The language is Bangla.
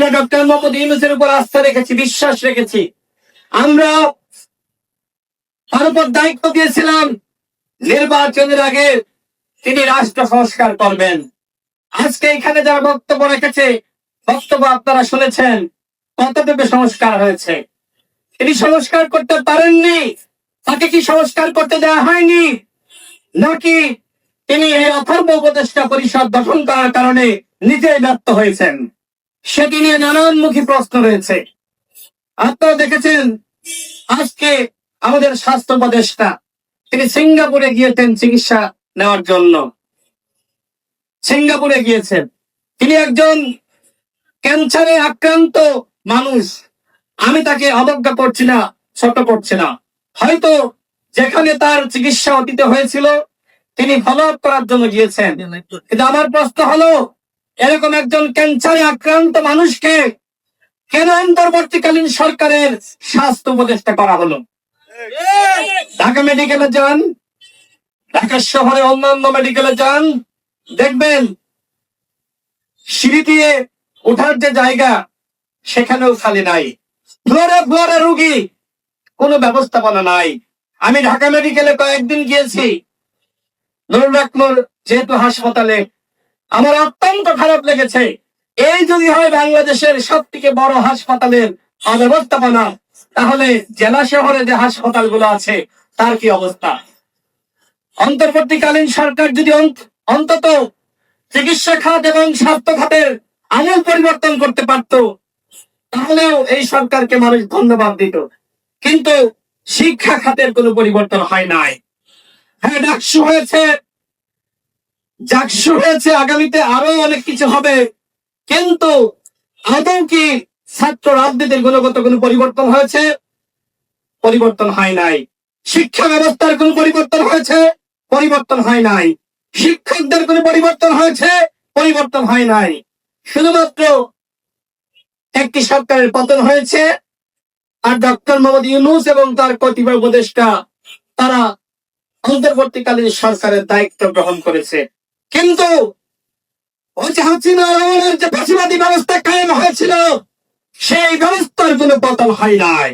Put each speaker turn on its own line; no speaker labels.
আমরা ডক্টর মোহাম্মদ ইউনুসের উপর আস্থা রেখেছি, বিশ্বাস রেখেছি। আমরা তার উপর দায়িত্ব দিয়েছিলাম, নির্বাচনের আগে তিনি রাষ্ট্র সংস্কার করবেন। আজকে এখানে যারা বক্তব্য রেখেছে, বক্তব্য আপনারা শুনেছেন, কতটুকু সংস্কার হয়েছে? তিনি সংস্কার করতে পারেননি, তাকে কি সংস্কার করতে দেওয়া হয়নি? নাকি তিনি এই অথর্ব উপদেষ্টা পরিষদ গঠন করার কারণে নিজেই ব্যর্থ হয়েছেন? সেটি নিয়ে নানানমুখী প্রশ্ন রয়েছে। আপনারা দেখেছেন, আজকে আমাদের স্বাস্থ্য উপদেষ্টা, তিনি সিঙ্গাপুরে গিয়েছেন চিকিৎসা নেওয়ার জন্য। সিঙ্গাপুরে গিয়েছেন। তিনি একজন ক্যান্সারে আক্রান্ত মানুষ। আমি তাকে অবজ্ঞা করছি না, ছোট করছি না। হয়তো যেখানে তার চিকিৎসা অতীতে হয়েছিল, তিনি ফলো করার জন্য গিয়েছেন। কিন্তু আমার প্রশ্ন হলো এরকম একজন ক্যান্সারে আক্রান্ত মানুষকে কেন অন্তর্বর্তীকালীন সরকারের স্বাস্থ্য উপদেষ্টা করা হলো? ঢাকা মেডিকেলে যান, ঢাকা শহরে অন্যান্য মেডিকেলে যান, দেখবেন সিঁড়ি দিয়ে ওঠার যে জায়গা, সেখানেও খালি নাই। ফ্লোরে ফ্লোরে রুগী, কোনো ব্যবস্থাপনা নাই। আমি ঢাকা মেডিকেলে কয়েকদিন গিয়েছি। নুরুল যেহেতু হাসপাতালে আমার অত্যন্ত খারাপ লেগেছে। এই যদি হয় বাংলাদেশের সব থেকে বড় হাসপাতালের অব্যবস্থাপনা, তাহলে জেলা শহরে যে হাসপাতালগুলো আছে, তার কি অবস্থা? অন্তর্বর্তীকালীন সরকার যদি অন্ত- অন্তত চিকিৎসা খাত এবং স্বাস্থ্য খাতের আমল পরিবর্তন করতে পারত, তাহলেও এই সরকারকে মানুষ ধন্যবাদ দিত। কিন্তু শিক্ষা খাতের কোনো পরিবর্তন হয় নাই। হ্যাঁ ডাকসু হয়েছে জাকসু হয়েছে। আগামীতে আরও অনেক কিছু হবে। কিন্তু আদৌ কি ছাত্র রাজনীতির গুণগত কোনো পরিবর্তন হয়েছে? পরিবর্তন হয় নাই। শিক্ষা ব্যবস্থার কোনো পরিবর্তন হয়েছে? পরিবর্তন হয় নাই। শিক্ষকদের কোনো পরিবর্তন হয়েছে? পরিবর্তন হয় নাই। শুধুমাত্র একটি সরকারের পতন হয়েছে, আর ডক্টর মোহাম্মদ ইউনুস এবং তার কতিপয় উপদেষ্টা, তারা অন্তর্বর্তীকালীন সরকারের দায়িত্ব গ্রহণ করেছে। কিন্তু ওই যে হাসিনা যে ফাঁসিবাদী ব্যবস্থা কায়েম হয়েছিল, সেই ব্যবস্থার কোনো পতন হয় নাই।